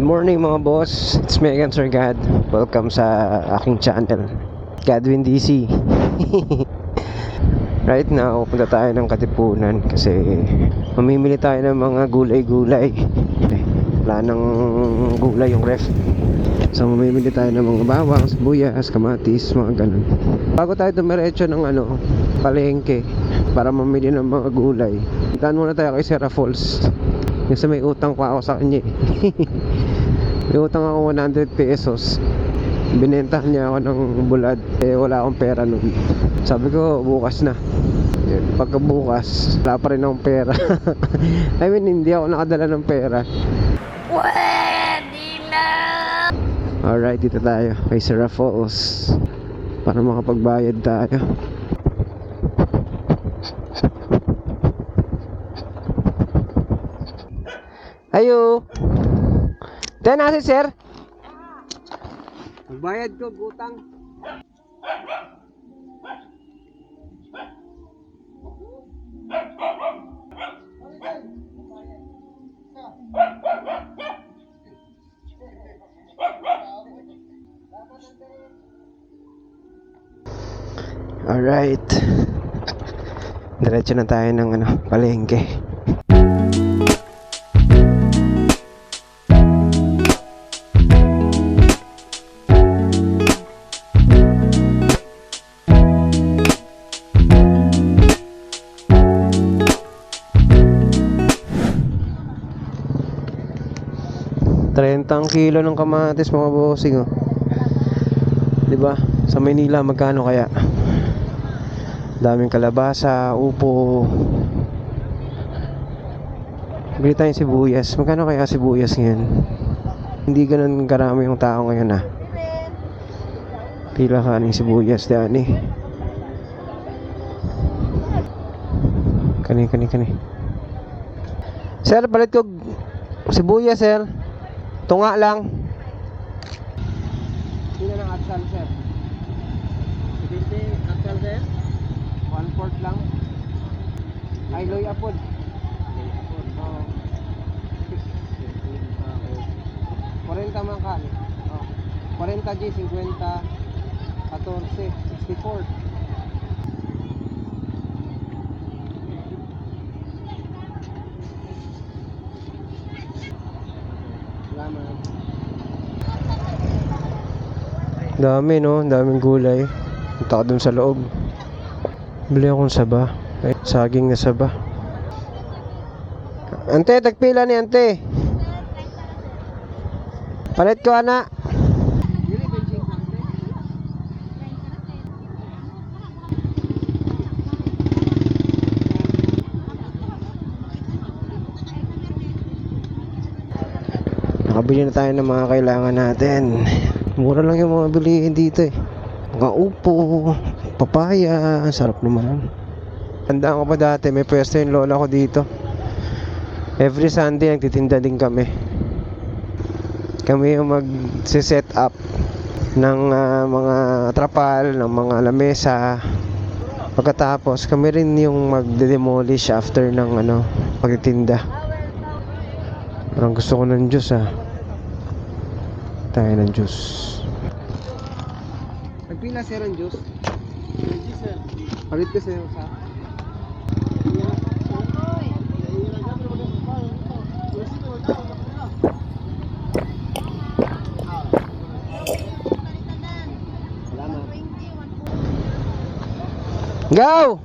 Good morning mga boss, it's me again Sir God Welcome sa aking channel Godwin DC Right now, punta tayo ng Katipunan Kasi mamimili tayo ng mga gulay-gulay. Eh, Wala nang gulay yung ref. So mamimili tayo ng mga bawang, sibuyas, kamatis, mga ganun. Bago tayo dumiretso ng ano, palengke Para mamili ng mga gulay Daan muna tayo kay Serra Falls. Kasi may utang pa ako sa kanya eh. May utang ako 100 pesos. Binentahan niya ako ng bulad. Eh wala akong pera nun. Sabi ko bukas na. Pagkabukas Wala pa rin akong pera. I mean hindi ako nakadala ng pera. Pwede na! Alright dito tayo. Kay Sarah Falls. Para makapagbayad tayo. Ayo Tayo si sir. Magbayad ko, gutang Alright. Diretso na tayo ng ano, palengke Trentang kilo ng kamatis mga bossing oh. 'Di ba? Sa Maynila magkano kaya? Daming kalabasa, upo. Bili tayong sibuyas. Magkano kaya sibuyas ngayon? Hindi ganun karami yung tao ngayon ah. Pila ka ng sibuyas, Dani. Kani, kani, kani. Sir, palit ko sibuyas, sir. Tunga lang. Sino ng atsal, sir? Hindi, atsal, lang. Ay, loy apod. Oh. 40 man kali. Oh. 40 G, 50, 14, 64. Dami no, daming gulay. Punta ka dun sa loob. Bili akong saba. Ay, saging na saba. Ante, tagpila ni ante. Palit ko ana. Nakabili na tayo ng mga kailangan natin. Mura lang yung mga bilihin dito eh. Mga upo, papaya, sarap naman. Tandaan ko pa dati, may pwesto yung lola ko dito. Every Sunday, nagtitinda din kami. Kami yung mag-set up ng ah, mga trapal, ng mga lamesa. Pagkatapos, kami rin yung magde-demolish after ng ano, pagtitinda. Parang gusto ko ng juice ah. Tayo ng juice. Nagpila sir ang juice? Hindi sir. Palit ko sa'yo sa... Go!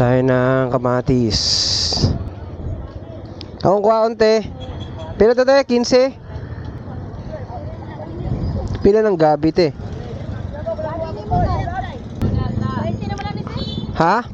Tayo ng kamatis. Akong kuha unti. Pila to tayo? 15? Pila ng gabi te? Ha?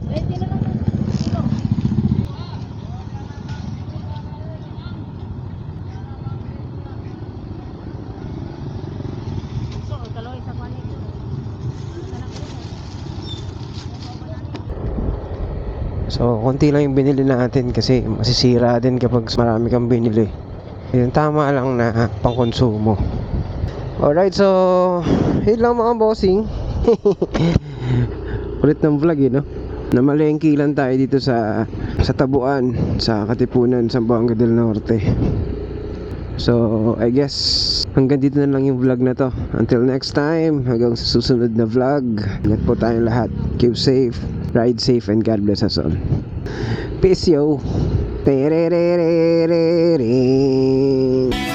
So, konti lang yung binili natin kasi masisira din kapag marami kang binili. Yun, tama lang na pangkonsumo. Alright, so, yun lang mga bossing. Ulit ng vlog, eh, no? Namalengke lang tayo dito sa sa Tabuan, sa Katipunan, Zamboanga del Norte. So, I guess hanggang dito na lang yung vlog na to. Until next time, hanggang sa susunod na vlog. Ingat po tayong lahat. Keep safe, ride safe, and God bless us all. Peace yo! Be-de-de-de-de-de.